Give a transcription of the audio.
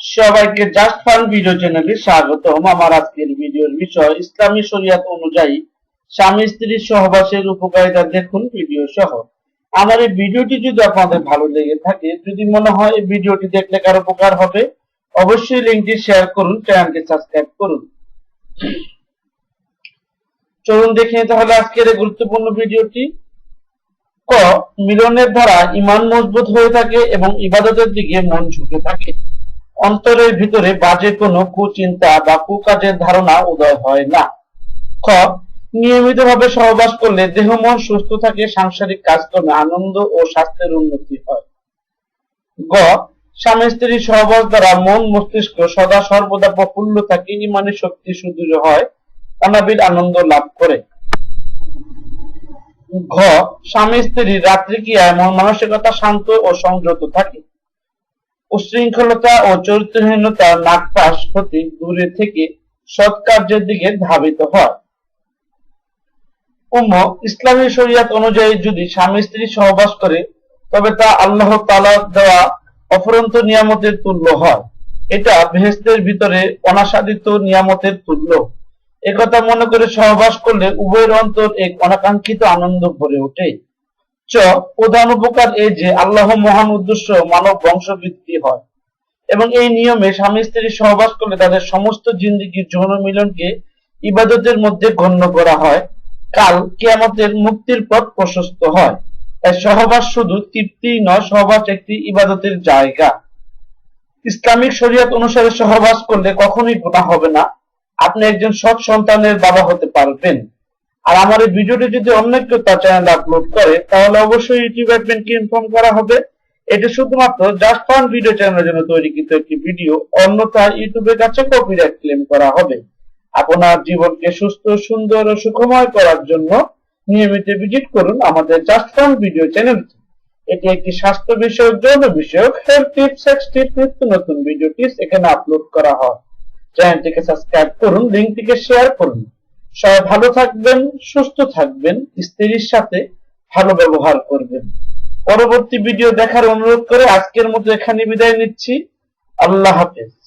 সবাইকে just fun video চ্যানেলে স্বাগতম। আমার আজকের ভিডিওর বিষয়, ইসলামী শরিয়াত অনুযায়ী স্বামী স্ত্রীর সহবাসের উপকারিতা দেখুন ভিডিও সহ। আমার এই ভিডিওটি যদি আপনাদের ভালো লেগে থাকে, যদি মনে হয় এই ভিডিওটি দেখলে কারও উপকার হবে, অবশ্যই লিঙ্কটি শেয়ার করুন, চ্যানেলটি সাবস্ক্রাইব করুন। চলুন দেখে নিতে হবে আজকের এই গুরুত্বপূর্ণ ভিডিওটি। ক, মিলনের দ্বারা ইমান মজবুত হয়ে থাকে এবং ইবাদতের দিকে মন ঝুঁকে থাকে। অন্তরের ভিতরে বাজে কোনো কুচিন্তা বা কুকাজের ধারণা উদয় হয় না। খ, নিয়মিতভাবে সহবাস করলে দেহ মন সুস্থ থাকে, সাংসারিক কাজকর্মে আনন্দ ও স্বাস্থ্যের উন্নতি হয়। গ, স্বামী স্ত্রী সহবাস দ্বারা মন মস্তিষ্ক সদা সর্বদা প্রফুল্ল থাকে, ইমানের শক্তি সুদৃঢ় হয় অনাবিল আনন্দ লাভ করে। ঘ, স্বামী স্ত্রী রাত্রি ক্রিয়ায় মন মানসিকতা শান্ত ও সংযত থাকে। উশৃঙ্খলতা ও চরিত্রহীনতার নাগপাশ হতে দূরে থেকে সৎ কার্যের দিকে ধাবিত হয়। উম্ম, ইসলামী শরিয়াত অনুযায়ী যদি স্বামী স্ত্রী সহবাস করে, তবে তা আল্লাহ তালা দেওয়া অফুরন্ত নিয়ামতের তুল্য হয়। এটা বেহেস্তের ভিতরে অনাসাদিত নিয়ামতের তুল্য। একথা মনে করে সহবাস করলে উভয়ের অন্তর এক অনাকাঙ্ক্ষিত আনন্দ ভরে ওঠে। চ প্রধান উপকার এই যে আল্লাহ মহান উদ্দেশ্য মানব বংশবৃদ্ধি হয়। এবং এই নিয়মে স্বামী স্ত্রী সহবাস করলে তাদের সমস্ত জিন্দিগির যৌন মিলনকে ইবাদতের মধ্যে গণ্য করা হয়। কাল কিয়ামতের মুক্তির পথ প্রশস্ত হয়। সহবাস শুধু তৃপ্তি নয়, সহবাস একটি ইবাদতের জায়গা। ইসলামিক শরিয়ত অনুসারে সহবাস করলে কখনোই গুনাহ হবে না। আপনি একজন সৎ সন্তানের বাবা হতে পারবেন। আর আমার এই ভিডিওটি যদি অন্য কেউ তার চ্যানেলে আপলোড করে, তাহলে অবশ্যই ইউটিউব অ্যাডমিনকে ইনফর্ম করা হবে। এটা শুধুমাত্র জাস্ট ফান ভিডিও চ্যানেলের জন্য তৈরিকৃত একটি ভিডিও অন্যথায় ইউটিউবের কাছে কপিরাইট ক্লেম করা হবে। আপনার জীবনকে সুস্থ, সুন্দর ও সুখময় করার জন্য নিয়মিত ভিজিট করুন আমাদের জাস্ট ফান ভিডিও চ্যানেলটি এটি একটি স্বাস্থ্য বিষয়ক, যৌন বিষয়ক হেলথ টিপস সেক্স টিপস নিত্য নতুন ভিডিও টিপস এখানে আপলোড করা হয়। চ্যানেলটিকে সাবস্ক্রাইব করুন লিঙ্কটিকে শেয়ার করুন। সবাই ভালো থাকবেন, সুস্থ থাকবেন, স্ত্রীর সাথে ভালো ব্যবহার করবেন। পরবর্তী ভিডিও দেখার অনুরোধ করে আজকের মতো এখানে বিদায় নিচ্ছি। আল্লাহ হাফেজ।